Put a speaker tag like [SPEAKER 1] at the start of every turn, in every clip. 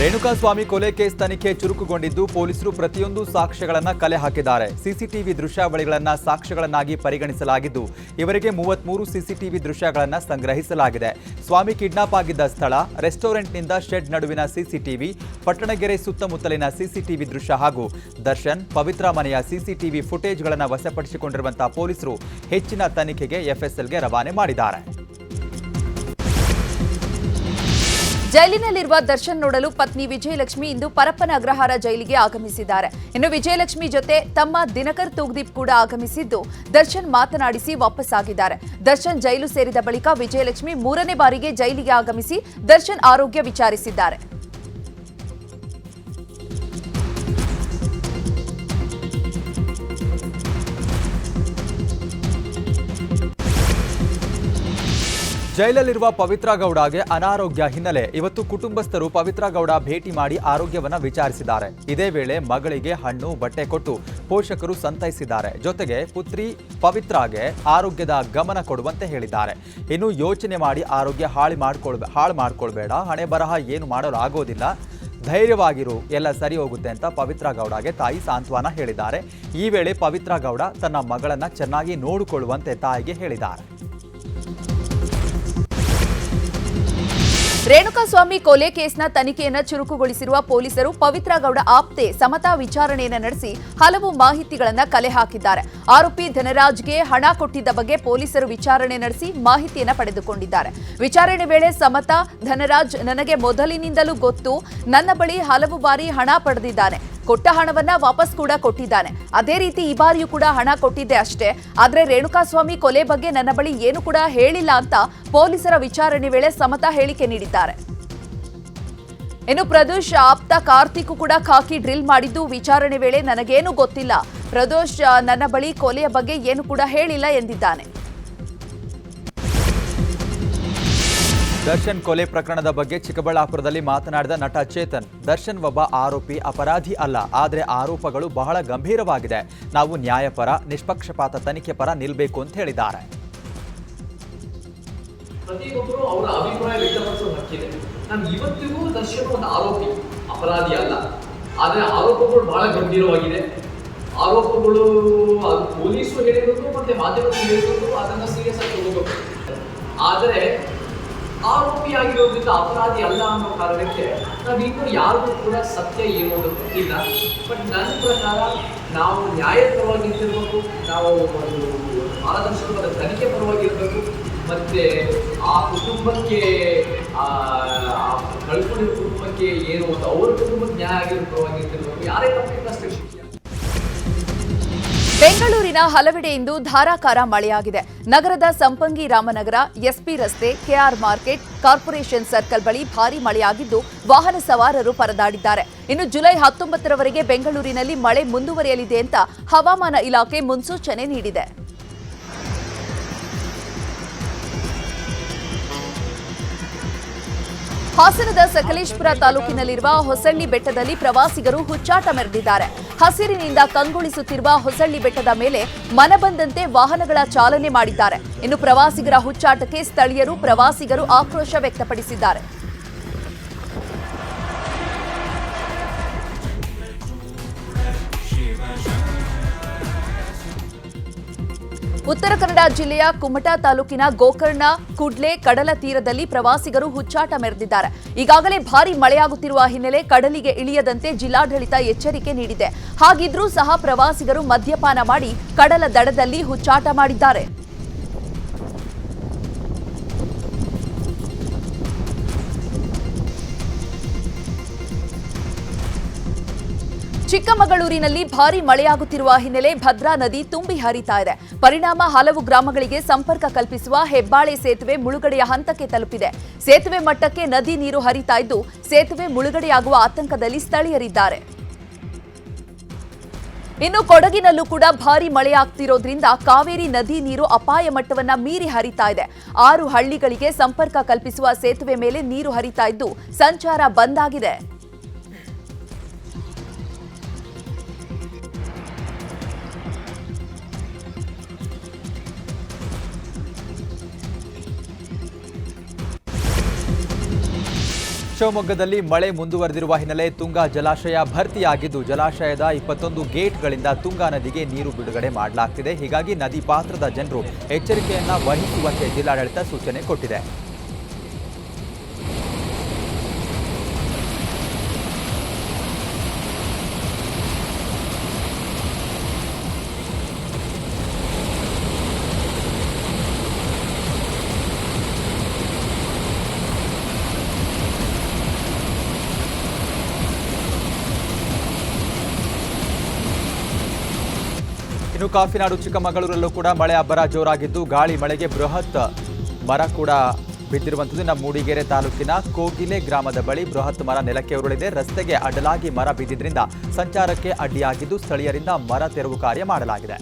[SPEAKER 1] ರೇಣುಕಾಸ್ವಾಮಿ ಕೊಲೆ ಕೇಸ್ ತನಿಖೆ ಚುರುಕುಗೊಂಡಿದ್ದು ಪೊಲೀಸರು ಪ್ರತಿಯೊಂದು ಸಾಕ್ಷ್ಯಗಳನ್ನು ಕಲೆ ಹಾಕಿದ್ದಾರೆ. ಸಿಸಿಟಿವಿ ದೃಶ್ಯಾವಳಿಗಳನ್ನು ಸಾಕ್ಷ್ಯಗಳನ್ನಾಗಿ ಪರಿಗಣಿಸಲಾಗಿದ್ದು, ಇವರಿಗೆ ಮೂವತ್ಮೂರು ಸಿಸಿಟಿವಿ ದೃಶ್ಯಗಳನ್ನು ಸಂಗ್ರಹಿಸಲಾಗಿದೆ. ಸ್ವಾಮಿ ಕಿಡ್ನಾಪ್ ಆಗಿದ್ದ ಸ್ಥಳ, ರೆಸ್ಟೋರೆಂಟ್ನಿಂದ ಶೆಡ್ ನಡುವಿನ ಸಿಸಿಟಿವಿ, ಪಟ್ಟಣಗೆರೆ ಸುತ್ತಮುತ್ತಲಿನ ಸಿಸಿಟಿವಿ ದೃಶ್ಯ ಹಾಗೂ ದರ್ಶನ್, ಪವಿತ್ರ ಮನೆಯ ಸಿಸಿಟಿವಿ ಫುಟೇಜ್ಗಳನ್ನು ವಶಪಡಿಸಿಕೊಂಡಿರುವಂತಹ ಪೊಲೀಸರು ಹೆಚ್ಚಿನ ತನಿಖೆಗೆ ಎಫ್ಎಸ್ಎಲ್ಗೆ ರವಾನೆ ಮಾಡಿದ್ದಾರೆ.
[SPEAKER 2] ಜೈಲಿನಲ್ಲಿರುವ ದರ್ಶನ್ ನೋಡಲು ಪತ್ನಿ ವಿಜಯಲಕ್ಷ್ಮಿ ಇಂದು ಪರಪ್ಪನ ಅಗ್ರಹಾರ ಜೈಲಿಗೆ ಆಗಮಿಸಿದ್ದಾರೆ. ಇನ್ನು ವಿಜಯಲಕ್ಷ್ಮಿ ಜೊತೆ ತಮ್ಮ ದಿನಕರ್ ತೂಗ್ದೀಪ್ ಕೂಡ ಆಗಮಿಸಿದ್ದು, ದರ್ಶನ್ ಮಾತನಾಡಿಸಿ ವಾಪಸ್ಸಾಗಿದ್ದಾರೆ ದರ್ಶನ್ ಜೈಲು ಸೇರಿದ ಬಳಿಕ ವಿಜಯಲಕ್ಷ್ಮಿ ಮೂರನೇ ಬಾರಿಗೆ ಜೈಲಿಗೆ ಆಗಮಿಸಿ, ದರ್ಶನ್ ಆರೋಗ್ಯ ವಿಚಾರಿಸಿದ್ದಾರೆ.
[SPEAKER 1] ಜೈಲಲ್ಲಿರುವ ಪವಿತ್ರ ಗೌಡಗೆ ಅನಾರೋಗ್ಯ ಹಿನ್ನೆಲೆ ಇವತ್ತು ಕುಟುಂಬಸ್ಥರು ಪವಿತ್ರ ಗೌಡ ಭೇಟಿ ಮಾಡಿ ಆರೋಗ್ಯವನ್ನ ವಿಚಾರಿಸಿದ್ದಾರೆ. ಇದೇ ವೇಳೆ ಮಗಳಿಗೆ ಹಣ್ಣು, ಬಟ್ಟೆ ಕೊಟ್ಟು ಪೋಷಕರು ಸಂತೈಸಿದ್ದಾರೆ. ಜೊತೆಗೆ ಪುತ್ರಿ ಪವಿತ್ರಾಗೆ ಆರೋಗ್ಯದ ಗಮನ ಕೊಡುವಂತೆ ಹೇಳಿದ್ದಾರೆ. ಇನ್ನು ಯೋಚನೆ ಮಾಡಿ ಆರೋಗ್ಯ ಹಾಳು ಮಾಡ್ಕೊಳ್ ಹಾಳು ಮಾಡ್ಕೊಳ್ಬೇಡ. ಹಣೆ ಬರಹ ಏನು ಮಾಡಲು ಆಗೋದಿಲ್ಲ. ಧೈರ್ಯವಾಗಿರು, ಎಲ್ಲ ಸರಿ ಹೋಗುತ್ತೆ ಅಂತ ಪವಿತ್ರ ಗೌಡಗೆ ತಾಯಿ ಸಾಂತ್ವನ ಹೇಳಿದ್ದಾರೆ. ಈ ವೇಳೆ ಪವಿತ್ರ ಗೌಡ ತನ್ನ ಮಗಳನ್ನ ಚೆನ್ನಾಗಿ ನೋಡಿಕೊಳ್ಳುವಂತೆ ತಾಯಿಗೆ ಹೇಳಿದ್ದಾರೆ.
[SPEAKER 2] ರೇಣುಕಾಸ್ವಾಮಿ ಕೊಲೆ ಕೇಸ್ನ ತನಿಖೆಯನ್ನು ಚುರುಕುಗೊಳಿಸಿರುವ ಪೊಲೀಸರು ಪವಿತ್ರ ಗೌಡ ಆಪ್ತೆ ಸಮತಾ ವಿಚಾರಣೆಯನ್ನು ನಡೆಸಿ ಹಲವು ಮಾಹಿತಿಗಳನ್ನು ಕಲೆ ಹಾಕಿದ್ದಾರೆ. ಆರೋಪಿ ಧನರಾಜ್ಗೆ ಹಣ ಕೊಟ್ಟಿದ್ದ ಬಗ್ಗೆ ಪೊಲೀಸರು ವಿಚಾರಣೆ ನಡೆಸಿ ಮಾಹಿತಿಯನ್ನು ಪಡೆದುಕೊಂಡಿದ್ದಾರೆ. ವಿಚಾರಣೆ ವೇಳೆ ಸಮತಾ, ಧನರಾಜ್ ನನಗೆ ಮೊದಲಿನಿಂದಲೂ ಗೊತ್ತು, ನನ್ನ ಬಳಿ ಹಲವು ಬಾರಿ ಹಣ ಪಡೆದಿದ್ದಾನೆ. ಕೊಟ್ಟ ಹಣವನ್ನ ವಾಪಸ್ ಕೂಡ ಕೊಟ್ಟಿದ್ದಾನೆ. ಅದೇ ರೀತಿ ಈ ಬಾರಿಯೂ ಕೂಡ ಹಣ ಕೊಟ್ಟಿದ್ದೆ ಅಷ್ಟೇ. ಆದ್ರೆ ರೇಣುಕಾಸ್ವಾಮಿ ಕೊಲೆ ಬಗ್ಗೆ ನನ್ನ ಬಳಿ ಏನು ಕೂಡ ಹೇಳಿಲ್ಲ ಅಂತ ಪೊಲೀಸರ ವಿಚಾರಣೆ ವೇಳೆ ಸಮತಾ ಹೇಳಿಕೆ ನೀಡಿದ್ದಾರೆ. ಇನ್ನು ಪ್ರದೋಷ್ ಆಪ್ತ ಕಾರ್ತಿಕ್ ಕೂಡ ಖಾಕಿ ಡ್ರಿಲ್ ಮಾಡಿದ್ದು ವಿಚಾರಣೆ ವೇಳೆ ನನಗೇನು ಗೊತ್ತಿಲ್ಲ. ಪ್ರದೋಷ್ ನನ್ನ ಬಳಿ ಕೊಲೆಯ ಬಗ್ಗೆ ಏನು ಕೂಡ ಹೇಳಿಲ್ಲ ಎಂದಿದ್ದಾನೆ.
[SPEAKER 1] ದರ್ಶನ್ ಕೊಲೆ ಪ್ರಕರಣದ ಬಗ್ಗೆ ಚಿಕ್ಕಬಳ್ಳಾಪುರದಲ್ಲಿ ಮಾತನಾಡಿದ ನಟ ಚೇತನ್. ದರ್ಶನ್ ಒಬ್ಬ ಆರೋಪಿ ಅಪರಾಧಿ ಅಲ್ಲ, ಆದರೆ ಆರೋಪಗಳು ಬಹಳ ಗಂಭೀರವಾಗಿದೆ. ನಾವು ನ್ಯಾಯಪರ, ನಿಷ್ಪಕ್ಷಪಾತ ತನಿಖೆ ಪರ ನಿಲ್ಲಬೇಕು ಅಂತ ಹೇಳಿದ್ದಾರೆ.
[SPEAKER 3] ಪ್ರತಿಯೊಬ್ಬರು ಅವರ ಅಭಿಪ್ರಾಯ ವ್ಯಕ್ತಪಡಿಸೋ ಹಕ್ಕಿದೆ. ನಾನು ಇವತ್ತಿಗೂ ದರ್ಶನ್ ಒಂದು ಆರೋಪಿ, ಅಪರಾಧಿ ಅಲ್ಲ. ಆದರೆ ಆರೋಪಗಳು ಬಹಳ ಗಂಭೀರವಾಗಿದೆ. ಆರೋಪಗಳು ಅದು ಪೊಲೀಸರು ಹೇಳಿರೋದು ಮತ್ತೆ ಮಾಧ್ಯಮಗಳು ಹೇಳಿರೋದು ಅದನ್ನು ಸೀರಿಯಸ್ ಆಗಿ ತಗೋಬೇಕು ಆದರೆ ಆರೋಪಿ ಆಗಿರೋದ್ರಿಂದ ಅಪರಾಧಿ ಅಲ್ಲ ಅನ್ನೋ ಕಾರಣಕ್ಕೆ ನಾವು ಇನ್ನೂ ಯಾರಿಗೂ ಕೂಡ ಸತ್ಯ ಏನು ಅನ್ನೋದು ಗೊತ್ತಿಲ್ಲ ಬಟ್ ನನ್ನ ಪ್ರಕಾರ ನಾವು ನ್ಯಾಯದ ಪರವಾಗಿ ನಿಂತಿರ್ಬೇಕು, ನಾವು ಒಂದು ಪಾರದರ್ಶಕವಾದ ತನಿಖೆ ಪರವಾಗಿರಬೇಕು, ಮತ್ತು ಆ ಕುಟುಂಬಕ್ಕೆ ಕಳ್ಕೊಂಡಿರೋ ಕುಟುಂಬಕ್ಕೆ ಏನು ಒಂದು ಅವ್ರ ಕುಟುಂಬಕ್ಕೆ ನ್ಯಾಯ ಆಗಿರೋ ಪರವಾಗಿ ನಿಂತಿರ್ಬೇಕು. ಯಾರೇ ತಪ್ಪಿಲ್ಲ ಅಷ್ಟೇ.
[SPEAKER 2] ಬೆಂಗಳೂರಿನ ಹಲವೆಡೆ ಇಂದು ಧಾರಾಕಾರ ಮಳೆಯಾಗಿದೆ. ನಗರದ ಸಂಪಂಗಿ ರಾಮನಗರ, ಎಸ್ಪಿ ರಸ್ತೆ, ಕೆಆರ್ ಮಾರ್ಕೆಟ್, ಕಾರ್ಪೊರೇಷನ್ ಸರ್ಕಲ್ ಬಳಿ ಭಾರೀ ಮಳೆಯಾಗಿದ್ದು ವಾಹನ ಸವಾರರು ಪರದಾಡಿದ್ದಾರೆ. ಇನ್ನು ಜುಲೈ ಹತ್ತೊಂಬತ್ತರವರೆಗೆ ಬೆಂಗಳೂರಿನಲ್ಲಿ ಮಳೆ ಮುಂದುವರಿಯಲಿದೆ ಅಂತ ಹವಾಮಾನ ಇಲಾಖೆ ಮುನ್ಸೂಚನೆ ನೀಡಿದೆ. ಹಾಸನದ ಸಕಲೇಶ್ಪುರ ತಾಲೂಕಿನಲ್ಲಿರುವ ಹೊಸಳ್ಳಿ ಬೆಟ್ಟದಲ್ಲಿ ಪ್ರವಾಸಿಗರು ಹುಚ್ಚಾಟ ಮೆರೆದಿದ್ದಾರೆ. ಹಸಿರಿನಿಂದ ಕಂಗೊಳಿಸುತ್ತಿರುವ ಹೊಸಳ್ಳಿ ಬೆಟ್ಟದ ಮೇಲೆ ಮನಬಂದಂತೆ ವಾಹನಗಳ ಚಾಲನೆ ಮಾಡಿದ್ದಾರೆ. ಇನ್ನು ಪ್ರವಾಸಿಗರ ಹುಚ್ಚಾಟಕ್ಕೆ ಸ್ಥಳೀಯರು, ಪ್ರವಾಸಿಗರು ಆಕ್ರೋಶ ವ್ಯಕ್ತಪಡಿಸಿದ್ದಾರೆ. ಉತ್ತರ ಕನ್ನಡ ಜಿಲ್ಲೆಯ ಕುಮಟಾ ತಾಲೂಕಿನ ಗೋಕರ್ಣ ಕುಡ್ಲೆ ಕಡಲ ತೀರದಲ್ಲಿ ಪ್ರವಾಸಿಗರು ಹುಚ್ಚಾಟ ಮೆರೆದಿದ್ದಾರೆ. ಈಗಾಗಲೇ ಭಾರಿ ಮಳೆಯಾಗುತ್ತಿರುವ ಹಿನ್ನೆಲೆ ಕಡಲಿಗೆ ಇಳಿಯದಂತೆ ಜಿಲ್ಲಾಡಳಿತ ಎಚ್ಚರಿಕೆ ನೀಡಿದೆ. ಹಾಗಿದ್ರೂ ಸಹ ಪ್ರವಾಸಿಗರು ಮದ್ಯಪಾನ ಮಾಡಿ ಕಡಲ ದಡದಲ್ಲಿ ಹುಚ್ಚಾಟ ಮಾಡಿದ್ದಾರೆ. ಚಿಕ್ಕಮಗಳೂರಿನಲ್ಲಿ ಭಾರಿ ಮಳೆಯಾಗುತ್ತಿರುವ ಹಿನ್ನೆಲೆ ಭದ್ರಾ ನದಿ ತುಂಬಿ ಹರಿತಾ ಇದೆ. ಪರಿಣಾಮ ಹಲವು ಗ್ರಾಮಗಳಿಗೆ ಸಂಪರ್ಕ ಕಲ್ಪಿಸುವ ಹೆಬ್ಬಾಳೆ ಸೇತುವೆ ಮುಳುಗಡೆಯ ಹಂತಕ್ಕೆ ತಲುಪಿದೆ. ಸೇತುವೆ ಮಟ್ಟಕ್ಕೆ ನದಿ ನೀರು ಹರಿತಾ ಇದ್ದು, ಸೇತುವೆ ಮುಳುಗಡೆಯಾಗುವ ಆತಂಕದಲ್ಲಿ ಸ್ಥಳೀಯರಿದ್ದಾರೆ. ಇನ್ನು ಕೊಡಗಿನಲ್ಲೂ ಕೂಡ ಭಾರಿ ಮಳೆಯಾಗ್ತಿರೋದ್ರಿಂದ ಕಾವೇರಿ ನದಿ ನೀರು ಅಪಾಯ ಮಟ್ಟವನ್ನ ಮೀರಿ ಹರಿತಾ ಇದೆ. ಆರು ಹಳ್ಳಿಗಳಿಗೆ ಸಂಪರ್ಕ ಕಲ್ಪಿಸುವ ಸೇತುವೆ ಮೇಲೆ ನೀರು ಹರಿತಾ ಇದ್ದು, ಸಂಚಾರ ಬಂದ್ ಆಗಿದೆ.
[SPEAKER 1] ಶಿವಮೊಗ್ಗದಲ್ಲಿ ಮಳೆ ಮುಂದುವರೆದಿರುವ ಹಿನ್ನೆಲೆ ತುಂಗಾ ಜಲಾಶಯ ಭರ್ತಿಯಾಗಿದ್ದು, ಜಲಾಶಯದ ಇಪ್ಪತ್ತೊಂದು ಗೇಟ್ಗಳಿಂದ ತುಂಗಾ ನದಿಗೆ ನೀರು ಬಿಡುಗಡೆ ಮಾಡಲಾಗ್ತಿದೆ. ಹೀಗಾಗಿ ನದಿ ಪಾತ್ರದ ಜನರು ಎಚ್ಚರಿಕೆಯನ್ನ ವಹಿಸುವಂತೆ ಜಿಲ್ಲಾಡಳಿತ ಸೂಚನೆ ಕೊಟ್ಟಿದೆ. ಇನ್ನು ಕಾಫಿನಾಡು ಚಿಕ್ಕಮಗಳೂರಲ್ಲೂ ಕೂಡ ಮಳೆ ಅಬ್ಬರ ಜೋರಾಗಿದ್ದು ಗಾಳಿ ಮಳೆಗೆ ಬೃಹತ್ ಮರ ಕೂಡ ಬಿದ್ದಿರುವಂಥದ್ದು. ನಮ್ಮ ಮೂಡಿಗೆರೆ ತಾಲೂಕಿನ ಕೋಗಿಲೆ ಗ್ರಾಮದ ಬಳಿ ಬೃಹತ್ ಮರ ನೆಲಕ್ಕೆ ಉರುಳಿದೆ. ರಸ್ತೆಗೆ ಅಡ್ಡಲಾಗಿ ಮರ ಬಿದ್ದಿದ್ದರಿಂದ ಸಂಚಾರಕ್ಕೆ ಅಡ್ಡಿಯಾಗಿದ್ದು ಸ್ಥಳೀಯರಿಂದ ಮರ ತೆರವು ಕಾರ್ಯ ಮಾಡಲಾಗಿದೆ.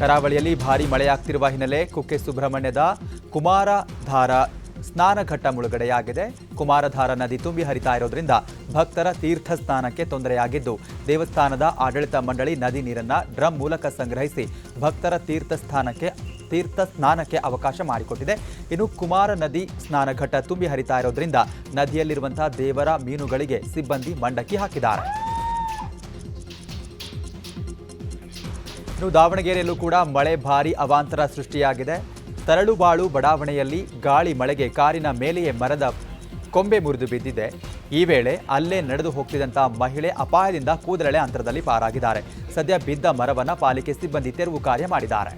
[SPEAKER 1] ಕರಾವಳಿಯಲ್ಲಿ ಭಾರೀ ಮಳೆಯಾಗ್ತಿರುವ ಹಿನ್ನೆಲೆ ಕುಕ್ಕೆ ಸುಬ್ರಹ್ಮಣ್ಯದ ಕುಮಾರಧಾರ ಸ್ನಾನಘಟ್ಟ ಮುಳುಗಡೆಯಾಗಿದೆ. ಕುಮಾರಧಾರ ನದಿ ತುಂಬಿ ಹರಿತಾ ಇರೋದ್ರಿಂದ ಭಕ್ತರ ತೀರ್ಥ ಸ್ನಾನಕ್ಕೆ ತೊಂದರೆಯಾಗಿದ್ದು, ದೇವಸ್ಥಾನದ ಆಡಳಿತ ಮಂಡಳಿ ನದಿ ನೀರನ್ನ ಡ್ರಮ್ ಮೂಲಕ ಸಂಗ್ರಹಿಸಿ ಭಕ್ತರ ತೀರ್ಥ ಸ್ಥಾನಕ್ಕೆ ತೀರ್ಥ ಸ್ನಾನಕ್ಕೆ ಅವಕಾಶ ಮಾಡಿಕೊಟ್ಟಿದೆ. ಇನ್ನು ಕುಮಾರ ನದಿ ಸ್ನಾನಘಟ್ಟ ತುಂಬಿ ಹರಿತಾ ಇರೋದ್ರಿಂದ ನದಿಯಲ್ಲಿರುವಂತಹ ದೇವರ ಮೀನುಗಳಿಗೆ ಸಿಬ್ಬಂದಿ ಮಂಡಕ್ಕಿ ಹಾಕಿದ್ದಾರೆ. ಇನ್ನು ದಾವಣಗೆರೆಯಲ್ಲೂ ಕೂಡ ಮಳೆ ಭಾರಿ ಅವಾಂತರ ಸೃಷ್ಟಿಯಾಗಿದೆ. ತರಳುಬಾಳು ಬಡಾವಣೆಯಲ್ಲಿ ಗಾಳಿ ಮಳೆಗೆ ಕಾರಿನ ಮೇಲೆಯೇ ಮರದ ಕೊಂಬೆ ಮುರಿದು ಬಿದ್ದಿದೆ. ಈ ವೇಳೆ ಅಲ್ಲೇ ನಡೆದು ಹೋಗ್ತಿದ್ದಂಥ ಮಹಿಳೆ ಅಪಾಯದಿಂದ ಕೂದಲೆಳೆ ಅಂತರದಲ್ಲಿ ಪಾರಾಗಿದ್ದಾರೆ. ಸದ್ಯ ಬಿದ್ದ ಮರವನ್ನ ಪಾಲಿಕೆ ಸಿಬ್ಬಂದಿ ತೆರವು ಕಾರ್ಯ ಮಾಡಿದ್ದಾರೆ.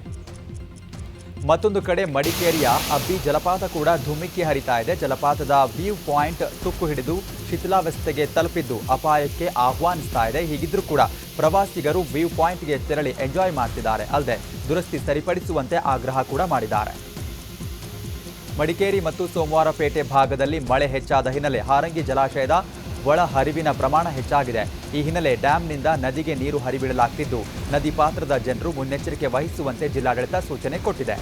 [SPEAKER 1] ಮತ್ತೊಂದು ಕಡೆ ಮಡಿಕೇರಿಯ ಅಬ್ಬಿ ಜಲಪಾತ ಕೂಡ ಧುಮ್ಮಿಕ್ಕಿ ಹರಿತಾ ಇದೆ. ಜಲಪಾತದ ವ್ಯೂ ಪಾಯಿಂಟ್ ತುಕ್ಕು ಹಿಡಿದು ಶಿಥಿಲಾವಸ್ಥೆಗೆ ತಲುಪಿದ್ದು ಅಪಾಯಕ್ಕೆ ಆಹ್ವಾನಿಸ್ತಾ ಇದೆ. ಹೀಗಿದ್ರೂ ಕೂಡ ಪ್ರವಾಸಿಗರು ವ್ಯೂ ಪಾಯಿಂಟ್ಗೆ ತೆರಳಿ ಎಂಜಾಯ್ ಮಾಡ್ತಿದ್ದಾರೆ. ಅಲ್ಲದೆ ದುರಸ್ತಿ ಸರಿಪಡಿಸುವಂತೆ ಆಗ್ರಹ ಕೂಡ ಮಾಡಿದ್ದಾರೆ. ಮಡಿಕೇರಿ ಮತ್ತು ಸೋಮವಾರಪೇಟೆ ಭಾಗದಲ್ಲಿ ಮಳೆ ಹೆಚ್ಚಾದ ಹಿನ್ನೆಲೆ ಹಾರಂಗಿ ಜಲಾಶಯದ ಒಳ ಹರಿವಿನ ಪ್ರಮಾಣ ಹೆಚ್ಚಾಗಿದೆ. ಈ ಹಿನ್ನೆಲೆ ಡ್ಯಾಂನಿಂದ ನದಿಗೆ ನೀರು ಹರಿಬಿಡಲಾಗ್ತಿದ್ದು. ನದಿ ಪಾತ್ರದ ಜನರು ಮುನ್ನೆಚ್ಚರಿಕೆ ವಹಿಸುವಂತೆ ಜಿಲ್ಲಾಡಳಿತ ಸೂಚನೆ ಕೊಟ್ಟಿದೆ.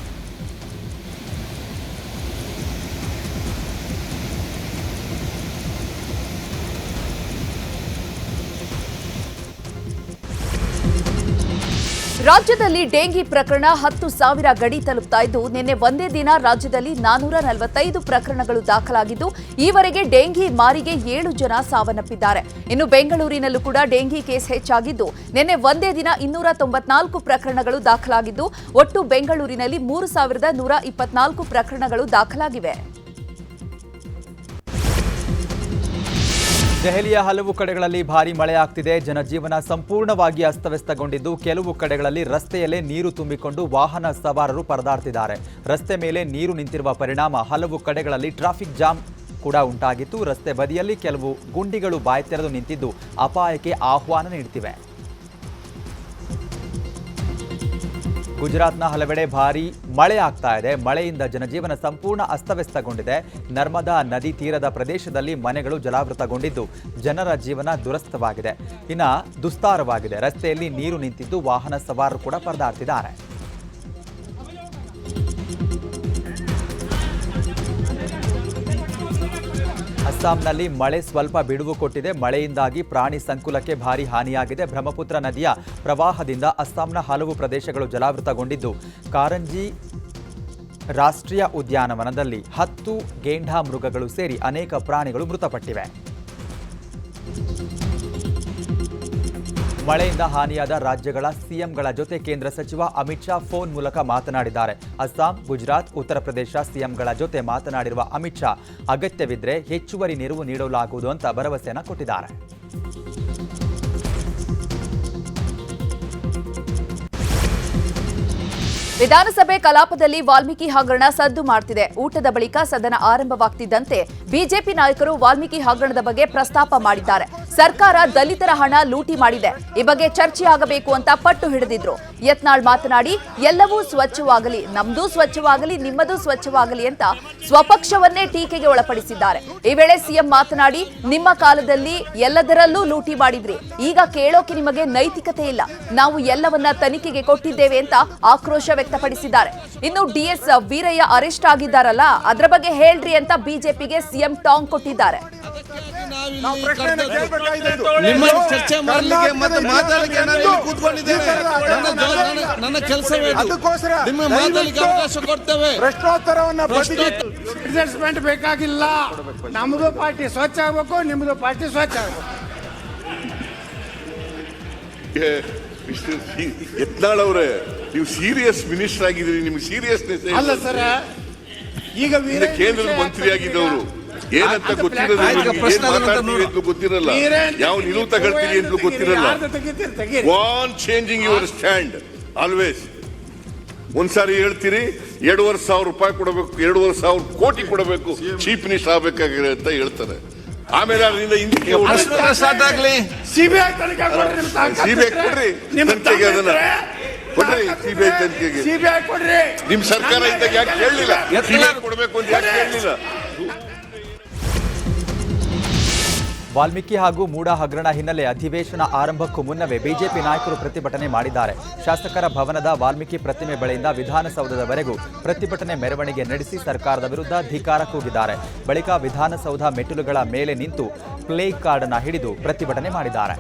[SPEAKER 2] ರಾಜ್ಯದಲ್ಲಿ ಡೆಂಗಿ ಪ್ರಕರಣ ಹತ್ತು ಸಾವಿರ ಗಡಿ ತಲುಪ್ತಾ ಇದ್ದು, ನಿನ್ನೆ ಒಂದೇ ದಿನ ರಾಜ್ಯದಲ್ಲಿ ನಾನೂರ ನಲವತ್ತೈದು ಪ್ರಕರಣಗಳು ದಾಖಲಾಗಿದ್ದು, ಈವರೆಗೆ ಡೆಂಗಿ ಮಾರಿಗೆ ಏಳು ಜನ ಸಾವನ್ನಪ್ಪಿದ್ದಾರೆ. ಇನ್ನು ಬೆಂಗಳೂರಿನಲ್ಲೂ ಕೂಡ ಡೆಂಗಿ ಕೇಸ್ ಹೆಚ್ಚಾಗಿದ್ದು, ನಿನ್ನೆ ಒಂದೇ ದಿನ ಇನ್ನೂರ ತೊಂಬತ್ನಾಲ್ಕು ಪ್ರಕರಣಗಳು ದಾಖಲಾಗಿದ್ದು, ಒಟ್ಟು ಬೆಂಗಳೂರಿನಲ್ಲಿ ಮೂರು ಸಾವಿರದ ನೂರ ಇಪ್ಪತ್ನಾಲ್ಕು ಪ್ರಕರಣಗಳು ದಾಖಲಾಗಿವೆ.
[SPEAKER 1] ದೆಹಲಿಯ ಹಲವು ಕಡೆಗಳಲ್ಲಿ ಭಾರಿ ಮಳೆ ಆಗ್ತಿದೆ ಜನಜೀವನ ಸಂಪೂರ್ಣವಾಗಿ ಅಸ್ತವ್ಯಸ್ತಗೊಂಡಿದ್ದು ಕೆಲವು ಕಡೆಗಳಲ್ಲಿ ರಸ್ತೆಯಲ್ಲೇ ನೀರು ತುಂಬಿಕೊಂಡು ವಾಹನ ಸವಾರರು ಪರದಾಡ್ತಿದ್ದಾರೆ. ರಸ್ತೆ ಮೇಲೆ ನೀರು ನಿಂತಿರುವ ಪರಿಣಾಮ ಹಲವು ಕಡೆಗಳಲ್ಲಿ ಟ್ರಾಫಿಕ್ ಜಾಮ್ ಕೂಡ ಉಂಟಾಗಿತ್ತು. ರಸ್ತೆ ಬದಿಯಲ್ಲಿ ಕೆಲವು ಗುಂಡಿಗಳು ಬಾಯಿ ತೆರೆದು ನಿಂತಿದ್ದು ಅಪಾಯಕ್ಕೆ ಆಹ್ವಾನ ನೀಡುತ್ತಿವೆ ಗುಜರಾತ್ನ ಹಲವೆಡೆ ಭಾರೀ ಮಳೆ ಆಗ್ತಾ ಇದೆ. ಮಳೆಯಿಂದ ಜನಜೀವನ ಸಂಪೂರ್ಣ ಅಸ್ತವ್ಯಸ್ತಗೊಂಡಿದೆ. ನರ್ಮದಾ ನದಿ ತೀರದ ಪ್ರದೇಶದಲ್ಲಿ ಮನೆಗಳು ಜಲಾವೃತಗೊಂಡಿದ್ದು, ಜನರ ಜೀವನ ದುರಸ್ತವಾಗಿದೆ. ಇನ್ನು ದುಸ್ತಾರವಾಗಿದೆ. ರಸ್ತೆಯಲ್ಲಿ ನೀರು ನಿಂತಿದ್ದು ವಾಹನ ಸವಾರರು ಕೂಡ ಪರದಾಡ್ತಿದ್ದಾರೆ. ಅಸ್ಸಾಂನಲ್ಲಿ ಮಳೆ ಸ್ವಲ್ಪ ಬಿಡುವು ಕೊಟ್ಟಿದೆ. ಮಳೆಯಿಂದಾಗಿ ಪ್ರಾಣಿ ಸಂಕುಲಕ್ಕೆ ಭಾರಿ ಹಾನಿಯಾಗಿದೆ. ಬ್ರಹ್ಮಪುತ್ರ ನದಿಯ ಪ್ರವಾಹದಿಂದ ಅಸ್ಸಾಂನ ಹಲವು ಪ್ರದೇಶಗಳು ಜಲಾವೃತಗೊಂಡಿದ್ದು. ಕಾರಂಜಿ ರಾಷ್ಟ್ರೀಯ ಉದ್ಯಾನವನದಲ್ಲಿ ಹತ್ತು ಗೇಂಡಾ ಮೃಗಗಳು ಸೇರಿ ಅನೇಕ ಪ್ರಾಣಿಗಳು ಮೃತಪಟ್ಟಿವೆ. ಮಳೆಯಿಂದ ಹಾನಿಯಾದ ರಾಜ್ಯಗಳ ಸಿಎಂಗಳ ಜೊತೆ ಕೇಂದ್ರ ಸಚಿವ ಅಮಿತ್ ಶಾ ಫೋನ್ ಮೂಲಕ ಮಾತನಾಡಿದ್ದಾರೆ. ಅಸ್ಸಾಂ, ಗುಜರಾತ್, ಉತ್ತರ ಪ್ರದೇಶ ಸಿಎಂಗಳ ಜೊತೆ ಮಾತನಾಡಿರುವ ಅಮಿತ್ ಶಾ ಅಗತ್ಯವಿದ್ದರೆ ಹೆಚ್ಚುವರಿ ನೆರವು ನೀಡಲಾಗುವುದು ಅಂತ ಭರವಸೆಯನ್ನು ಕೊಟ್ಟಿದ್ದಾರೆ.
[SPEAKER 2] ವಿಧಾನಸಭೆ ಕಲಾಪದಲ್ಲಿ ವಾಲ್ಮೀಕಿ ಹಗರಣ ಸದ್ದು ಮಾಡ್ತಿದೆ. ಊಟದ ಬಳಿಕ ಸದನ ಆರಂಭವಾಗ್ತಿದ್ದಂತೆ ಬಿಜೆಪಿ ನಾಯಕರು ವಾಲ್ಮೀಕಿ ಹಗರಣದ ಬಗ್ಗೆ ಪ್ರಸ್ತಾಪ ಮಾಡಿದ್ದಾರೆ. ಸರ್ಕಾರ ದಲಿತರ ಹಣ ಲೂಟಿ ಮಾಡಿದೆ. ಈ ಬಗ್ಗೆ ಚರ್ಚೆ ಆಗಬೇಕು ಅಂತ ಪಟ್ಟು ಹಿಡಿದಿದ್ರು. ಯತ್ನಾಳ್ ಮಾತನಾಡಿ, ಎಲ್ಲವೂ ಸ್ವಚ್ಛವಾಗಲಿ, ನಮ್ದು ಸ್ವಚ್ಛವಾಗಲಿ, ನಿಮ್ಮದು ಸ್ವಚ್ಛವಾಗಲಿ ಅಂತ ಸ್ವಪಕ್ಷವನ್ನೇ ಟೀಕೆಗೆ ಒಳಪಡಿಸಿದ್ದಾರೆ. ಈ ವೇಳೆ ಸಿಎಂ ಮಾತನಾಡಿ, ನಿಮ್ಮ ಕಾಲದಲ್ಲಿ ಎಲ್ಲದರಲ್ಲೂ ಲೂಟಿ ಮಾಡಿದ್ರಿ. ಈಗ ಕೇಳೋಕೆ ನಿಮಗೆ ನೈತಿಕತೆ ಇಲ್ಲ. ನಾವು ಎಲ್ಲವನ್ನ ತನಿಖೆಗೆ ಕೊಟ್ಟಿದ್ದೇವೆ ಅಂತ ಆಕ್ರೋಶ ವ್ಯಕ್ತಪಡಿಸಿದ್ದಾರೆ. ಇನ್ನು ಡಿಎಸ್ ವೀರಯ್ಯ ಅರೆಸ್ಟ್ ಆಗಿದ್ದಾರಲ್ಲ, ಅದರ ಬಗ್ಗೆ ಹೇಳ್ರಿ ಅಂತ ಬಿಜೆಪಿಗೆ ಸಿಎಂ ಟಾಂಗ್ ಕೊಟ್ಟಿದ್ದಾರೆ.
[SPEAKER 4] ನಿಮ್ಮ ಚರ್ಚೆ ಮಾಡ್ಲಿಕ್ಕೆ ಮತ್ತೆ ಮಾತಾಡಲಿಕ್ಕೆ ನಾನು ಇಲ್ಲಿ ಕೂತ್ಕೊಂಡಿದ್ದೇನೆ ನನ್ನ ಕೆಲಸವೇ
[SPEAKER 5] ಅದಕ್ಕೋಸ್ಕರ
[SPEAKER 4] ನಿಮ್ಮ ಮಾತಾಡಲಿಕ್ಕೆ ಅವಕಾಶ ಕೊಡ್ತೇವೆ.
[SPEAKER 5] ಪ್ರಶ್ನೋತ್ತರವನ್ನ
[SPEAKER 6] ಅಡ್ಜಸ್ಟ್ಮೆಂಟ್ ಬೇಕಾಗಿಲ್ಲ. ನಮ್ದು ಪಾರ್ಟಿ ಸ್ವಚ್ಛ ಆಗ್ಬೇಕು ನಿಮ್ದು ಪಾರ್ಟಿ ಸ್ವಚ್ಛ ಆಗ್ಬೇಕು.
[SPEAKER 7] ಯತ್ನಾಳ್ ಅವರೇ ನೀವು ಸೀರಿಯಸ್ ಮಿನಿಸ್ಟರ್ ಆಗಿದ್ದೀರಿ ನಿಮ್ಗೆ ಸೀರಿಯಸ್ನೆಸ್
[SPEAKER 6] ಅಲ್ಲ ಸರ್ ಈಗ
[SPEAKER 7] ಕೇಂದ್ರ ಕೇಂದ್ರದ ಮಂತ್ರಿ ಆಗಿದ್ದವರು ಏನಂತ ಗೊತ್ತಿರಲ್ಲ ಏನ್ ಮಾತಾಡ್ತೀವಿ ಅಂತ ಗೊತ್ತಿರಲ್ಲ. ಯಾವ ನಿಲುವು ತಗೊಳ್ತೀರಿ ಅಂತ ಗೊತ್ತಿರಲ್ಲ. One changing your stand always ಒಂದ್ಸಾರಿ ಹೇಳ್ತೀರಿ ಎರಡೂವರೆ ಸಾವಿರ ರೂಪಾಯಿ ಕೊಡಬೇಕು ಎರಡೂವರೆ ಸಾವಿರ ಕೋಟಿ ಕೊಡಬೇಕು ಚೀಫ್ ಮಿನಿಸ್ಟರ್ ಆಗ್ಬೇಕಾಗಿದೆ ಅಂತ ಹೇಳ್ತಾರೆ. ಆಮೇಲೆ ಅದರಿಂದ ಹಿಂದಕ್ಕೆ
[SPEAKER 4] ಸ್ಟಾರ್ಟ್ ಆಗ್ಲಿ?
[SPEAKER 6] ಸಿಬಿಐ ತನಿಖೆ
[SPEAKER 7] ಸಿಬಿಐ. ಕೊಡ್ರಿ
[SPEAKER 6] ನಿಮ್
[SPEAKER 7] ತನಿಖೆಗೆ ಅದನ್ನ ಕೊಡ್ರಿ. ಸಿಬಿಐ ತನಿಖೆಗೆ.
[SPEAKER 6] ಸಿಬಿಐ ಕೊಡ್ರಿ.
[SPEAKER 7] ನಿಮ್ ಸರ್ಕಾರ ಇದ್ದಾಗ ಯಾಕೆ ಕೇಳಲಿಲ್ಲ?
[SPEAKER 4] ಯತ್ನಾಳ್
[SPEAKER 7] ಕೊಡಬೇಕು ಅಂತ ಯಾಕೆ ಕೇಳಲಿಲ್ಲ?
[SPEAKER 1] ವಾಲ್ಮೀಕಿ ಹಾಗೂ ಮೂಡ ಹಗರಣ ಹಿನ್ನೆಲೆ ಅಧಿವೇಶನ ಆರಂಭಕ್ಕೂ ಮುನ್ನವೇ ಬಿಜೆಪಿ ನಾಯಕರು ಪ್ರತಿಭಟನೆ ಮಾಡಿದ್ದಾರೆ. ಶಾಸಕರ ಭವನದ ವಾಲ್ಮೀಕಿ ಪ್ರತಿಮೆ ಬಳಿಯಿಂದ ವಿಧಾನಸೌಧದವರೆಗೂ ಪ್ರತಿಭಟನೆ ಮೆರವಣಿಗೆ ನಡೆಸಿ ಸರ್ಕಾರದ ವಿರುದ್ಧ ಧಿಕಾರ ಕೂಗಿದ್ದಾರೆ. ಬಳಿಕ ವಿಧಾನಸೌಧ ಮೆಟ್ಟಿಲುಗಳ ಮೇಲೆ ನಿಂತು ಪ್ಲೇ ಕಾರ್ಡ್ ಅನ್ನು ಹಿಡಿದು ಪ್ರತಿಭಟನೆ ಮಾಡಿದ್ದಾರೆ.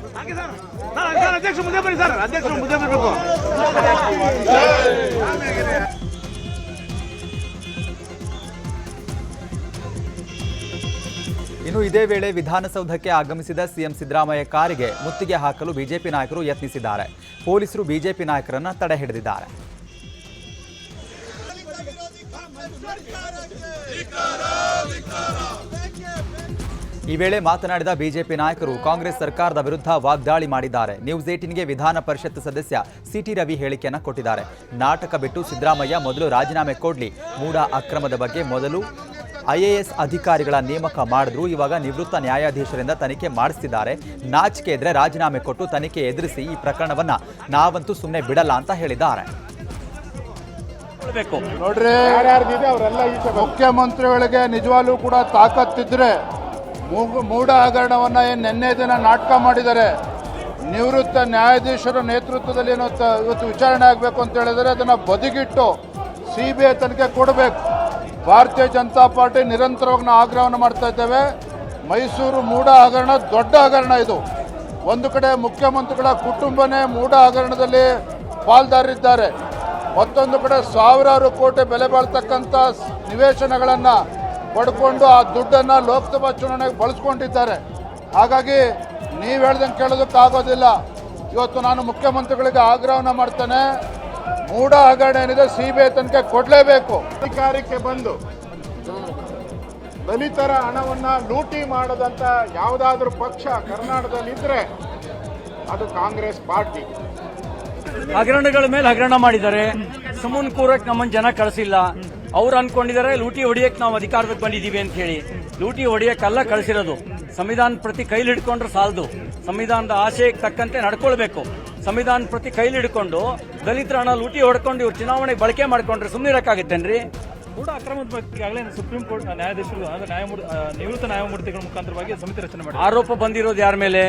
[SPEAKER 1] ಇನ್ನು ಇದೇ ವೇಳೆ ವಿಧಾನಸೌಧಕ್ಕೆ ಆಗಮಿಸಿದ ಸಿಎಂ ಸಿದ್ದರಾಮಯ್ಯ ಕಾರಿಗೆ ಮುತ್ತಿಗೆ ಹಾಕಲು ಬಿಜೆಪಿ ನಾಯಕರು ಯತ್ನಿಸಿದ್ದಾರೆ. ಪೊಲೀಸರು ಬಿಜೆಪಿ ನಾಯಕರನ್ನ ತಡೆ ಹಿಡಿದಿದ್ದಾರೆ. ಈ ವೇಳೆ ಮಾತನಾಡಿದ ಬಿಜೆಪಿ ನಾಯಕರು, ಕಾಂಗ್ರೆಸ್ ಸರ್ಕಾರದ ವಿರುದ್ಧ ವಾಗ್ದಾಳಿ ಮಾಡಿದ್ದಾರೆ. ನ್ಯೂಸ್ ಏಟಿನ್ಗೆ ವಿಧಾನ ಪರಿಷತ್ ಸದಸ್ಯ ಸಿಟಿ ರವಿ ಹೇಳಿಕೆಯನ್ನು ಕೊಟ್ಟಿದ್ದಾರೆ. ನಾಟಕ ಬಿಟ್ಟು ಸಿದ್ದರಾಮಯ್ಯ ಮೊದಲು ರಾಜೀನಾಮೆ ಕೊಡ್ಲಿ. ಮೂಡ ಅಕ್ರಮದ ಬಗ್ಗೆ ಮೊದಲು ಐಎಎಸ್ ಅಧಿಕಾರಿಗಳ ನೇಮಕ ಮಾಡಿದ್ರು. ಇವಾಗ ನಿವೃತ್ತ ನ್ಯಾಯಾಧೀಶರಿಂದ ತನಿಖೆ ಮಾಡಿಸ್ತಿದ್ದಾರೆ. ನಾಚಿಕೆ ಇದ್ರೆ ರಾಜೀನಾಮೆ ಕೊಟ್ಟು ತನಿಖೆ ಎದುರಿಸಿ ಈ ಪ್ರಕರಣವನ್ನ ನಾವಂತೂ ಸುಮ್ಮನೆ ಬಿಡಲ್ಲ ಅಂತ ಹೇಳಿದ್ದಾರೆ.
[SPEAKER 8] ನೋಡ್ರಿ ಮುಖ್ಯಮಂತ್ರಿಗಳಿಗೆ ನಿಜವಾಗ್ಲೂ ಕೂಡ ತಾಕತ್ತಿದ್ರೆ ಮೂಢ ಹಗರಣವನ್ನ ಏನು ನಿನ್ನೆ ದಿನ ನಾಟಕ ಮಾಡಿದ್ದಾರೆ. ನಿವೃತ್ತ ನ್ಯಾಯಾಧೀಶರ ನೇತೃತ್ವದಲ್ಲಿ ಏನೋ ಇವತ್ತು ವಿಚಾರಣೆ ಆಗಬೇಕು ಅಂತ ಹೇಳಿದರೆ ಅದನ್ನ ಬದಿಗಿಟ್ಟು ಸಿ ಬಿ ಐ ತನಿಖೆ ಕೊಡಬೇಕು. ಭಾರತೀಯ ಜನತಾ ಪಾರ್ಟಿ ನಿರಂತರವಾಗಿ ನಾವು ಆಗ್ರಹವನ್ನು ಮಾಡ್ತಾ ಇದ್ದೇವೆ. ಮೈಸೂರು ಮೂಢ ಹಗರಣ ದೊಡ್ಡ ಹಗರಣ ಇದು. ಒಂದು ಕಡೆ ಮುಖ್ಯಮಂತ್ರಿಗಳ ಕುಟುಂಬನೇ ಮೂಢ ಹಗರಣದಲ್ಲಿ ಪಾಲ್ದಾರಿದ್ದಾರೆ. ಮತ್ತೊಂದು ಕಡೆ ಸಾವಿರಾರು ಕೋಟಿ ಬೆಲೆ ಬಾಳ್ತಕ್ಕಂಥ ನಿವೇಶನಗಳನ್ನು ನಿವೇಶನಗಳನ್ನ ಪಡ್ಕೊಂಡು ಆ ದುಡ್ಡನ್ನು ಲೋಕಸಭಾ ಚುನಾವಣೆಗೆ ಬಳಸ್ಕೊಂಡಿದ್ದಾರೆ. ಹಾಗಾಗಿ ನೀವು ಹೇಳ್ದಂಗೆ ಕೇಳೋದಕ್ಕಾಗೋದಿಲ್ಲ. ಇವತ್ತು ನಾನು ಮುಖ್ಯಮಂತ್ರಿಗಳಿಗೆ ಆಗ್ರಹವನ್ನು ಮಾಡ್ತೇನೆ. ಮೂಢ ಹಗರಣ ಏನಿದೆ ಸಿಬಿಐ ತನಿಖೆ ಕೊಡಲೇಬೇಕು.
[SPEAKER 5] ಅಧಿಕಾರಕ್ಕೆ ಬಂದು ದಲಿತರ ಹಣವನ್ನ ಲೂಟಿ ಮಾಡದಂತ ಯಾವುದಾದ್ರೂ ಪಕ್ಷ ಕರ್ನಾಟಕದಲ್ಲಿ ಇದ್ರೆ ಅದು ಕಾಂಗ್ರೆಸ್ ಪಾರ್ಟಿ.
[SPEAKER 9] ಹಗರಣಗಳ ಮೇಲೆ ಹಗರಣ ಮಾಡಿದ್ದಾರೆ. ಸುಮ್ಮನ್ ಕೂರಕ್ ನಮ್ಮನ್ನ ಜನ ಕಳಿಸಿಲ್ಲ. ಅವ್ರು ಅನ್ಕೊಂಡಿದ್ದಾರೆ ಲೂಟಿ ಹೊಡಿಯಕ್ ನಾವು ಅಧಿಕಾರಕ್ಕೆ ಬಂದಿದ್ದೀವಿ ಅಂತ ಹೇಳಿ. ಲೂಟಿ ಹೊಡಿಯಕ್ಕಲ್ಲ ಕಳಿಸಿರೋದು. ಸಂವಿಧಾನ ಪ್ರತಿ ಕೈಲಿ ಹಿಡ್ಕೊಂಡ್ರೆ ಸಾಲದು. ಸಂವಿಧಾನದ ಆಶಯಕ್ಕೆ ತಕ್ಕಂತೆ ನಡ್ಕೊಳ್ಬೇಕು. ಸಂವಿಧಾನ ಪ್ರತಿ ಕೈಲಿ ಹಿಡ್ಕೊಂಡು ದಲಿತರ ಹಣ ಲೂಟಿ ಹೊಡ್ಕೊಂಡು ಇವ್ರು ಚುನಾವಣೆಗೆ ಬಳಕೆ ಮಾಡ್ಕೊಂಡ್ರೆ ಸುಮ್ಮನೆ ಇರೋಕ್ಕಾಗತ್ತೇನ್ರಿ?
[SPEAKER 10] ಕೂಡ ಅಕ್ರಮದ ಬಗ್ಗೆ ಸುಪ್ರೀಂ ಕೋರ್ಟ್ ನ್ಯಾಯಾಧೀಶರು ಅಂದ್ರೆ ನ್ಯಾಯಮೂರ್ತಿ ನಿವೃತ್ತ ನ್ಯಾಯಮೂರ್ತಿಗಳ ಮುಖಾಂತರವಾಗಿ ಸಮಿತಿ ರಚನೆ ಮಾಡಿ
[SPEAKER 9] ಆರೋಪ ಬಂದಿರೋದು ಯಾರ ಮೇಲೆ?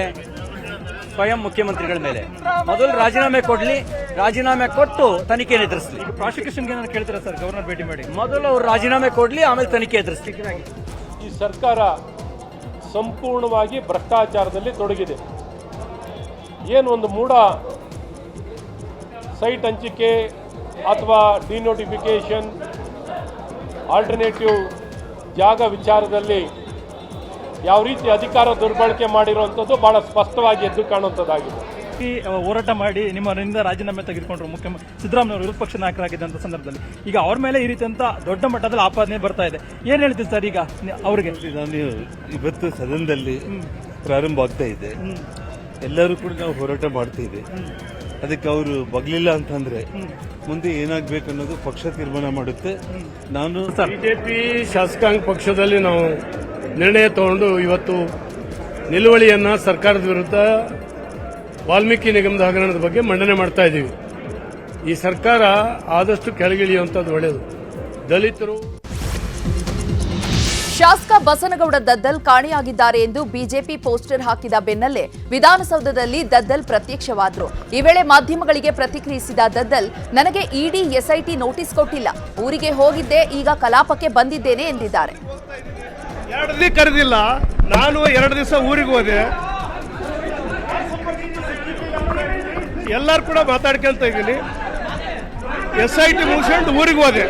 [SPEAKER 9] ಸ್ವಯಂ ಮುಖ್ಯಮಂತ್ರಿಗಳ ಮೇಲೆ. ಮೊದಲು ರಾಜೀನಾಮೆ ಕೊಡ್ಲಿ ರಾಜೀನಾಮೆ ಕೊಟ್ಟು ತನಿಖೆ ಎದುರಿಸಲಿ.
[SPEAKER 10] ಈಗ ಪ್ರಾಸಿಕ್ಯೂಷನ್ಗೆ ಏನಾದ್ರು ಕೇಳ್ತಾರೆ ಸರ್? ಗವರ್ನರ್ ಭೇಟಿ ಮಾಡಿ.
[SPEAKER 9] ಮೊದಲು ಅವ್ರು ರಾಜೀನಾಮೆ ಕೊಡ್ಲಿ ಆಮೇಲೆ ತನಿಖೆ ಎದುರಿಸಲಿ.
[SPEAKER 11] ಈ ಸರ್ಕಾರ ಸಂಪೂರ್ಣವಾಗಿ ಭ್ರಷ್ಟಾಚಾರದಲ್ಲಿ ತೊಡಗಿದೆ. ಏನು ಒಂದು ಮೂಢ ಸೈಟ್ ಹಂಚಿಕೆ ಅಥವಾ ಡಿನೋಟಿಫಿಕೇಷನ್ ಆಲ್ಟರ್ನೇಟಿವ್ ಜಾಗ ವಿಚಾರದಲ್ಲಿ ಯಾವ ರೀತಿ ಅಧಿಕಾರ ದುರ್ಬಳಕೆ ಮಾಡಿರುವಂಥದ್ದು ಬಹಳ ಸ್ಪಷ್ಟವಾಗಿ ಎದ್ದು ಕಾಣುವಂಥದ್ದಾಗಿದೆ.
[SPEAKER 10] ಹೋರಾಟ ಮಾಡಿ ನಿಮ್ಮರಿಂದ ರಾಜೀನಾಮೆ ತೆಗೆದುಕೊಂಡ್ರು ಮುಖ್ಯಮಂತ್ರಿ ಸಿದ್ದರಾಮಯ್ಯ ಅವರು ವಿರೋಧ ಪಕ್ಷ ನಾಯಕರಾಗಿದ್ದಂಥ ಸಂದರ್ಭದಲ್ಲಿ. ಈಗ ಅವ್ರ ಮೇಲೆ ಈ ರೀತಿ ಅಂತ ದೊಡ್ಡ ಮಟ್ಟದಲ್ಲಿ ಆಪಾದನೆ ಬರ್ತಾ ಇದೆ. ಏನು ಹೇಳ್ತೀವಿ ಸರ್ ಈಗ ಅವ್ರಿಗೆ?
[SPEAKER 12] ನಾನು ಇವತ್ತು ಸದನದಲ್ಲಿ ಪ್ರಾರಂಭ ಆಗ್ತಾ ಇದೆ. ಎಲ್ಲರೂ ಕೂಡ ನಾವು ಹೋರಾಟ ಮಾಡ್ತೀವಿ ಅದಕ್ಕೆ ಅವರು ಬಗ್ಲಿಲ್ಲ ಅಂತಂದ್ರೆ ಮುಂದೆ ಏನಾಗಬೇಕು ಅನ್ನೋದು ಪಕ್ಷ ತೀರ್ಮಾನ ಮಾಡುತ್ತೆ. ನಾನು
[SPEAKER 11] ಬಿಜೆಪಿ ಶಾಸಕಾಂಗ ಪಕ್ಷದಲ್ಲಿ ನಾವು ನಿರ್ಣಯ ತಗೊಂಡು ಇವತ್ತು ನಿಲುವಳಿಯನ್ನ ಸರ್ಕಾರದ ವಿರುದ್ಧ ವಾಲ್ಮೀಕಿ ನಿಗಮದ ಹಗರಣದ ಬಗ್ಗೆ ಮಂಡನೆ ಮಾಡ್ತಾ ಇದ್ದೀವಿ. ಈ ಸರ್ಕಾರ ಆದಷ್ಟು ಕೆಳಗಿಳಿಯುವಂಥದ್ದು ಒಳ್ಳೆಯದು ದಲಿತರು
[SPEAKER 2] ಶಾಸಕ ಬಸನಗೌಡ ದದ್ದಲ್ ಕಾಣೆಯಾಗಿದ್ದಾರೆ ಎಂದು ಬಿಜೆಪಿ ಪೋಸ್ಟರ್ ಹಾಕಿದ ಬೆನ್ನಲ್ಲೇ ವಿಧಾನಸೌಧದಲ್ಲಿ ದದ್ದಲ್ ಪ್ರತ್ಯಕ್ಷವಾದರು. ಈ ವೇಳೆ ಮಾಧ್ಯಮಗಳಿಗೆ ಪ್ರತಿಕ್ರಿಯಿಸಿದ ದದ್ದಲ್, ನನಗೆ ಇಡಿ, ಎಸ್ಐಟಿ ನೋಟಿಸ್ ಕೊಟ್ಟಿಲ್ಲ. ಊರಿಗೆ ಹೋಗಿದ್ದೆ, ಈಗ ಕಲಾಪಕ್ಕೆ ಬಂದಿದ್ದೇನೆ, ಎಂದಿದ್ದಾರೆ.
[SPEAKER 11] ನಾನು ಎರಡು ದಿವಸ ಊರಿಗೆ ಹೋದೆ. ಎಲ್ಲರೂ ಕೂಡ ಮಾತಾಡ್ಕೊಂತ ಇದ್ದೀನಿ. ಎಸ್ ಐ ಟಿ ಮುಗಿಸ್ಕೊಂಡು ಊರಿಗೆ ಹೋದೆ.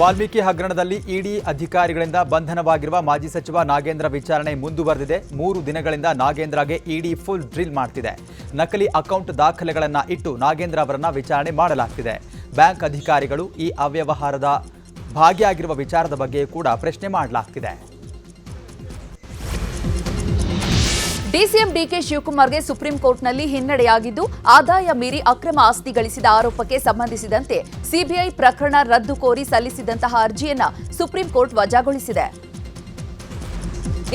[SPEAKER 1] ವಾಲ್ಮೀಕಿ ಹಗರಣದಲ್ಲಿ ಇಡಿ ಅಧಿಕಾರಿಗಳಿಂದ ಬಂಧನವಾಗಿರುವ ಮಾಜಿ ಸಚಿವ ನಾಗೇಂದ್ರ ವಿಚಾರಣೆ ಮುಂದುವರೆದಿದೆ. ಮೂರು ದಿನಗಳಿಂದ ನಾಗೇಂದ್ರಗೆ ಇಡಿ ಫುಲ್ ಡ್ರಿಲ್ ಮಾಡ್ತಿದೆ. ನಕಲಿ ಅಕೌಂಟ್ ದಾಖಲೆಗಳನ್ನು ಇಟ್ಟು ನಾಗೇಂದ್ರ ಅವರನ್ನ ವಿಚಾರಣೆ ಮಾಡಲಾಗ್ತಿದೆ. ಬ್ಯಾಂಕ್ ಅಧಿಕಾರಿಗಳು ಈ ಅವ್ಯವಹಾರದ ಭಾಗಿಯಾಗಿರುವ ವಿಚಾರದ ಬಗ್ಗೆ ಕೂಡ ಪ್ರಶ್ನೆ ಮಾಡಲಾಗ್ತಿದೆ.
[SPEAKER 2] ಡಿಸಿಎಂ ಡಿಕೆ ಶಿವಕುಮಾರ್ಗೆ ಸುಪ್ರೀಂ ಕೋರ್ಟ್ನಲ್ಲಿ ಹಿನ್ನಡೆಯಾಗಿದ್ದು, ಆದಾಯ ಮೀರಿ ಅಕ್ರಮ ಆಸ್ತಿ ಗಳಿಸಿದ ಆರೋಪಕ್ಕೆ ಸಂಬಂಧಿಸಿದಂತೆ ಸಿಬಿಐ ಪ್ರಕರಣ ರದ್ದು ಕೋರಿ ಸಲ್ಲಿಸಿದಂತಹ ಅರ್ಜಿಯನ್ನ ಸುಪ್ರೀಂ ಕೋರ್ಟ್ ವಜಾಗೊಳಿಸಿದೆ.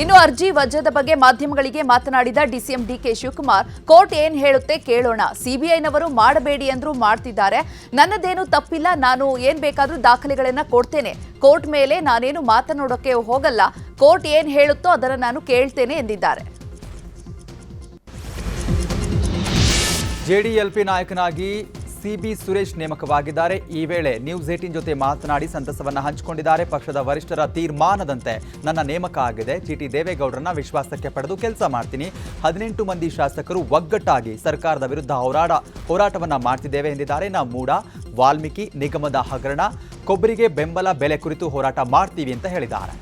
[SPEAKER 2] ಇನ್ನು ಅರ್ಜಿ ವಜಾದ ಬಗ್ಗೆ ಮಾಧ್ಯಮಗಳಿಗೆ ಮಾತನಾಡಿದ ಡಿಸಿಎಂ ಡಿಕೆ ಶಿವಕುಮಾರ್, ಕೋರ್ಟ್ ಏನ್ ಹೇಳುತ್ತೆ ಕೇಳೋಣ. ಸಿಬಿಐನವರು ಮಾಡಬೇಡಿ ಅಂದ್ರೂ ಮಾಡ್ತಿದ್ದಾರೆ. ನನ್ನದೇನು ತಪ್ಪಿಲ್ಲ, ನಾನು ಏನ್ ಬೇಕಾದ್ರೂ ದಾಖಲೆಗಳನ್ನ ಕೊಡ್ತೇನೆ. ಕೋರ್ಟ್ ಮೇಲೆ ನಾನೇನು ಮಾತನಾಡೋಕೆ ಹೋಗಲ್ಲ. ಕೋರ್ಟ್ ಏನ್ ಹೇಳುತ್ತೋ ಅದನ್ನು ನಾನು ಕೇಳ್ತೇನೆ ಎಂದಿದ್ದಾರೆ.
[SPEAKER 1] ಜೆಡಿಎಲ್ಪಿ ನಾಯಕನಾಗಿ ಸಿಬಿ ಸುರೇಶ್ ನೇಮಕವಾಗಿದ್ದಾರೆ. ಈ ವೇಳೆ ನ್ಯೂಸ್ ಏಟಿನ್ ಜೊತೆ ಮಾತನಾಡಿ ಸಂತಸವನ್ನು ಹಂಚಿಕೊಂಡಿದ್ದಾರೆ. ಪಕ್ಷದ ವರಿಷ್ಠರ ತೀರ್ಮಾನದಂತೆ ನನ್ನ ನೇಮಕ ಆಗಿದೆ. ಜಿಟಿ ದೇವೇಗೌಡರನ್ನ ವಿಶ್ವಾಸಕ್ಕೆ ಪಡೆದು ಕೆಲಸ ಮಾಡ್ತೀನಿ. ಹದಿನೆಂಟು ಮಂದಿ ಶಾಸಕರು ಒಗ್ಗಟ್ಟಾಗಿ ಸರ್ಕಾರದ ವಿರುದ್ಧ ಹೋರಾಡ, ಹೋರಾಟವನ್ನು ಮಾಡ್ತಿದ್ದೇವೆ ಎಂದಿದ್ದಾರೆ. ನಾವು ಮೂಡ ವಾಲ್ಮೀಕಿ ನಿಗಮದ ಹಗರಣ, ಕೊಬ್ಬರಿಗೆ ಬೆಂಬಲ ಬೆಲೆ ಕುರಿತು ಹೋರಾಟ ಮಾಡ್ತೀವಿ ಅಂತ ಹೇಳಿದ್ದಾರೆ.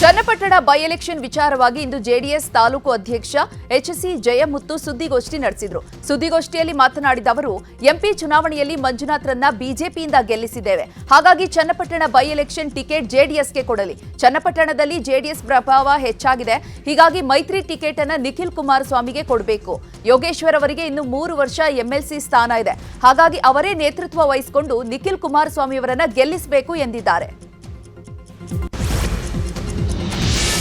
[SPEAKER 2] ಚನ್ನಪಟ್ಟಣ ಬೈ ಎಲೆಕ್ಷನ್ ವಿಚಾರವಾಗಿ ಇಂದು ಜೆಡಿಎಸ್ ತಾಲೂಕು ಅಧ್ಯಕ್ಷ ಎಚ್ಸಿ ಜಯಮುತ್ತು ಸುದ್ದಿಗೋಷ್ಠಿ ನಡೆಸಿದರು. ಸುದ್ದಿಗೋಷ್ಠಿಯಲ್ಲಿ ಮಾತನಾಡಿದ ಅವರು, ಎಂಪಿ ಚುನಾವಣೆಯಲ್ಲಿ ಮಂಜುನಾಥ್ರನ್ನ ಬಿಜೆಪಿಯಿಂದ ಗೆಲ್ಲಿಸಿದ್ದೇವೆ. ಹಾಗಾಗಿ ಚನ್ನಪಟ್ಟಣ ಬೈ ಎಲೆಕ್ಷನ್ ಟಿಕೆಟ್ ಜೆಡಿಎಸ್ಗೆ ಕೊಡಲಿ. ಚನ್ನಪಟ್ಟಣದಲ್ಲಿ ಜೆಡಿಎಸ್ ಪ್ರಭಾವ ಹೆಚ್ಚಾಗಿದೆ. ಹೀಗಾಗಿ ಮೈತ್ರಿ ಟಿಕೆಟ್ ಅನ್ನ ನಿಖಿಲ್ ಕುಮಾರಸ್ವಾಮಿಗೆ ಕೊಡಬೇಕು. ಯೋಗೇಶ್ವರ್ ಅವರಿಗೆ ಇನ್ನು ಮೂರು ವರ್ಷ ಎಂಎಲ್ಸಿ ಸ್ಥಾನ ಇದೆ. ಹಾಗಾಗಿ ಅವರೇ ನೇತೃತ್ವ ವಹಿಸಿಕೊಂಡು ನಿಖಿಲ್ ಕುಮಾರಸ್ವಾಮಿಯವರನ್ನ ಗೆಲ್ಲಿಸಬೇಕು ಎಂದಿದ್ದಾರೆ.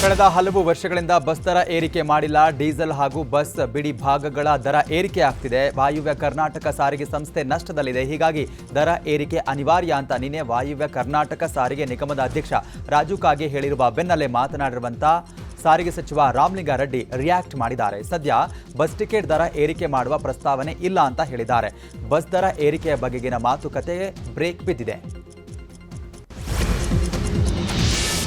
[SPEAKER 1] ಕಳೆದ ಹಲವು ವರ್ಷಗಳಿಂದ ಬಸ್ ದರ ಏರಿಕೆ ಮಾಡಿಲ್ಲ. ಡೀಸೆಲ್ ಹಾಗೂ ಬಸ್ ಬಿಡಿ ಭಾಗಗಳ ದರ ಏರಿಕೆ ಆಗ್ತಿದೆ. ವಾಯುವ್ಯ ಕರ್ನಾಟಕ ಸಾರಿಗೆ ಸಂಸ್ಥೆ ನಷ್ಟದಲ್ಲಿದೆ. ಹೀಗಾಗಿ ದರ ಏರಿಕೆ ಅನಿವಾರ್ಯ ಅಂತ ನಿನ್ನೆ ವಾಯುವ್ಯ ಕರ್ನಾಟಕ ಸಾರಿಗೆ ನಿಗಮದ ಅಧ್ಯಕ್ಷ ರಾಜು ಕಾಗೆ ಹೇಳಿರುವ ಬೆನ್ನಲ್ಲೇ ಮಾತನಾಡಿರುವಂತ ಸಾರಿಗೆ ಸಚಿವ ರಾಮಲಿಂಗಾರೆಡ್ಡಿ ರಿಯಾಕ್ಟ್ ಮಾಡಿದ್ದಾರೆ. ಸದ್ಯ ಬಸ್ ಟಿಕೆಟ್ ದರ ಏರಿಕೆ ಮಾಡುವ ಪ್ರಸ್ತಾವನೆ ಇಲ್ಲ ಅಂತ ಹೇಳಿದ್ದಾರೆ. ಬಸ್ ದರ ಏರಿಕೆಯ ಬಗೆಗಿನ ಮಾತುಕತೆ ಬ್ರೇಕ್ ಬಿದ್ದಿದೆ.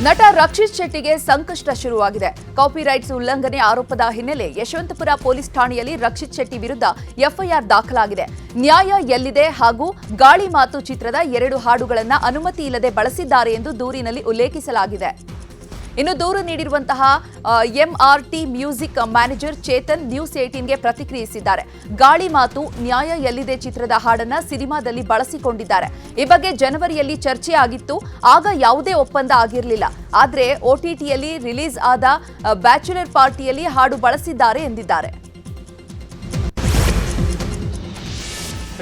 [SPEAKER 2] ನಟ ರಕ್ಷಿತ್ ಶೆಟ್ಟಿಗೆ ಸಂಕಷ್ಟ ಶುರುವಾಗಿದೆ. ಕಾಪಿರೈಟ್ಸ್ ಉಲ್ಲಂಘನೆ ಆರೋಪದ ಹಿನ್ನೆಲೆ ಯಶವಂತಪುರ ಪೊಲೀಸ್ ಠಾಣೆಯಲ್ಲಿ ರಕ್ಷಿತ್ ಶೆಟ್ಟಿ ವಿರುದ್ಧ ಎಫ್ಐಆರ್ ದಾಖಲಾಗಿದೆ. ನ್ಯಾಯ ಎಲ್ಲಿದೆ ಹಾಗೂ ಗಾಳಿ ಮಾತು ಚಿತ್ರದ ಎರಡು ಹಾಡುಗಳನ್ನು ಅನುಮತಿ ಇಲ್ಲದೆ ಬಳಸಿದ್ದಾರೆ ಎಂದು ದೂರಿನಲ್ಲಿ ಉಲ್ಲೇಖಿಸಲಾಗಿದೆ. ಇನ್ನು ದೂರು ನೀಡಿರುವಂತಹ MRT music manager Chetan news ಏಟೀನ್ಗೆ ಪ್ರತಿಕ್ರಿಯಿಸಿದ್ದಾರೆ. ಗಾಳಿ ಮಾತು ನ್ಯಾಯ ಎಲ್ಲಿದೆ ಚಿತ್ರದ ಹಾಡನ್ನ ಸಿನಿಮಾದಲ್ಲಿ ಬಳಸಿಕೊಂಡಿದ್ದಾರೆ. ಈ ಬಗ್ಗೆ ಜನವರಿಯಲ್ಲಿ ಚರ್ಚೆ ಆಗಿತ್ತು. ಆಗ ಯಾವುದೇ ಒಪ್ಪಂದ ಆಗಿರಲಿಲ್ಲ. ಆದರೆ ಒಟಿಟಿಯಲ್ಲಿ ರಿಲೀಸ್ ಆದ ಬ್ಯಾಚುಲರ್ ಪಾರ್ಟಿಯಲ್ಲಿ ಹಾಡು ಬಳಸಿದ್ದಾರೆ ಎಂದಿದ್ದಾರೆ.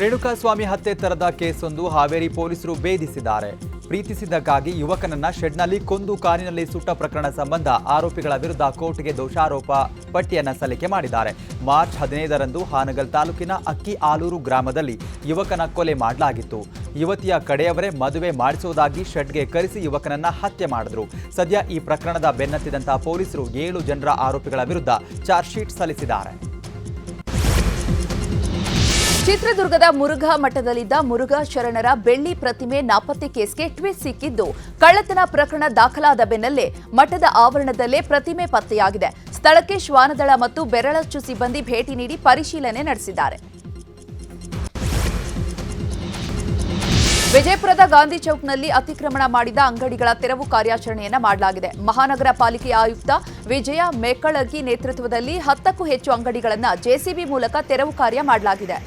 [SPEAKER 1] ರೇಣುಕಾಸ್ವಾಮಿ ಹತ್ಯೆ ತರದ ಕೇಸೊಂದು ಹಾವೇರಿ ಪೊಲೀಸರು ಭೇದಿಸಿದ್ದಾರೆ. ಪ್ರೀತಿಸಿದ್ದಕ್ಕಾಗಿ ಯುವಕನನ್ನ ಶೆಡ್ನಲ್ಲಿ ಕೊಂದು ಕಾರಿನಲ್ಲಿ ಸುಟ್ಟ ಪ್ರಕರಣ ಸಂಬಂಧ ಆರೋಪಿಗಳ ವಿರುದ್ಧ ಕೋರ್ಟ್ಗೆ ದೋಷಾರೋಪ ಪಟ್ಟಿಯನ್ನು ಸಲ್ಲಿಕೆ ಮಾಡಿದ್ದಾರೆ. ಮಾರ್ಚ್ ಹದಿನೈದರಂದು ಹಾನಗಲ್ ತಾಲೂಕಿನ ಅಕ್ಕಿ ಆಲೂರು ಗ್ರಾಮದಲ್ಲಿ ಯುವಕನ ಕೊಲೆ ಮಾಡಲಾಗಿತ್ತು. ಯುವತಿಯ ಕಡೆಯವರೇ ಮದುವೆ ಮಾಡಿಸುವುದಾಗಿ ಶೆಡ್ಗೆ ಕರೆಸಿ ಯುವಕನನ್ನ ಹತ್ಯೆ ಮಾಡಿದ್ರು. ಸದ್ಯ ಈ ಪ್ರಕರಣದ ಬೆನ್ನತ್ತಿದಂತಹ ಪೊಲೀಸರು ಏಳು ಜನರ ಆರೋಪಿಗಳ ವಿರುದ್ಧ ಚಾರ್ಜ್ ಶೀಟ್ ಸಲ್ಲಿಸಿದ್ದಾರೆ.
[SPEAKER 2] ಚಿತ್ರದುರ್ಗದ ಮುರುಘಾ ಮಠದಲ್ಲಿದ್ದ ಮುರುಘಾ ಶರಣರ ಬೆಳ್ಳಿ ಪ್ರತಿಮೆ ನಾಪತ್ತೆ ಕೇಸ್ಗೆ ಟ್ವಿಸ್ಟ್ ಸಿಕ್ಕಿದ್ದು, ಕಳ್ಳತನ ಪ್ರಕರಣ ದಾಖಲಾದ ಬೆನ್ನಲ್ಲೇ ಮಠದ ಆವರಣದಲ್ಲೇ ಪ್ರತಿಮೆ ಪತ್ತೆಯಾಗಿದೆ. ಸ್ಥಳಕ್ಕೆ ಶ್ವಾನದಳ ಮತ್ತು ಬೆರಳಚ್ಚು ಸಿಬ್ಬಂದಿ ಭೇಟಿ ನೀಡಿ ಪರಿಶೀಲನೆ ನಡೆಸಿದ್ದಾರೆ. ವಿಜಯಪುರದ ಗಾಂಧಿ ಚೌಕ್ನಲ್ಲಿ ಅತಿಕ್ರಮಣ ಮಾಡಿದ ಅಂಗಡಿಗಳ ತೆರವು ಕಾರ್ಯಾಚರಣೆಯನ್ನು ಮಾಡಲಾಗಿದೆ. ಮಹಾನಗರ ಪಾಲಿಕೆ ಆಯುಕ್ತ ವಿಜಯ ಮೇಕಳಗಿ ನೇತೃತ್ವದಲ್ಲಿ ಹತ್ತಕ್ಕೂ ಹೆಚ್ಚು ಅಂಗಡಿಗಳನ್ನು ಜೆಸಿಬಿ ಮೂಲಕ ತೆರವು ಕಾರ್ಯ ಮಾಡಲಾಗಿದೆ.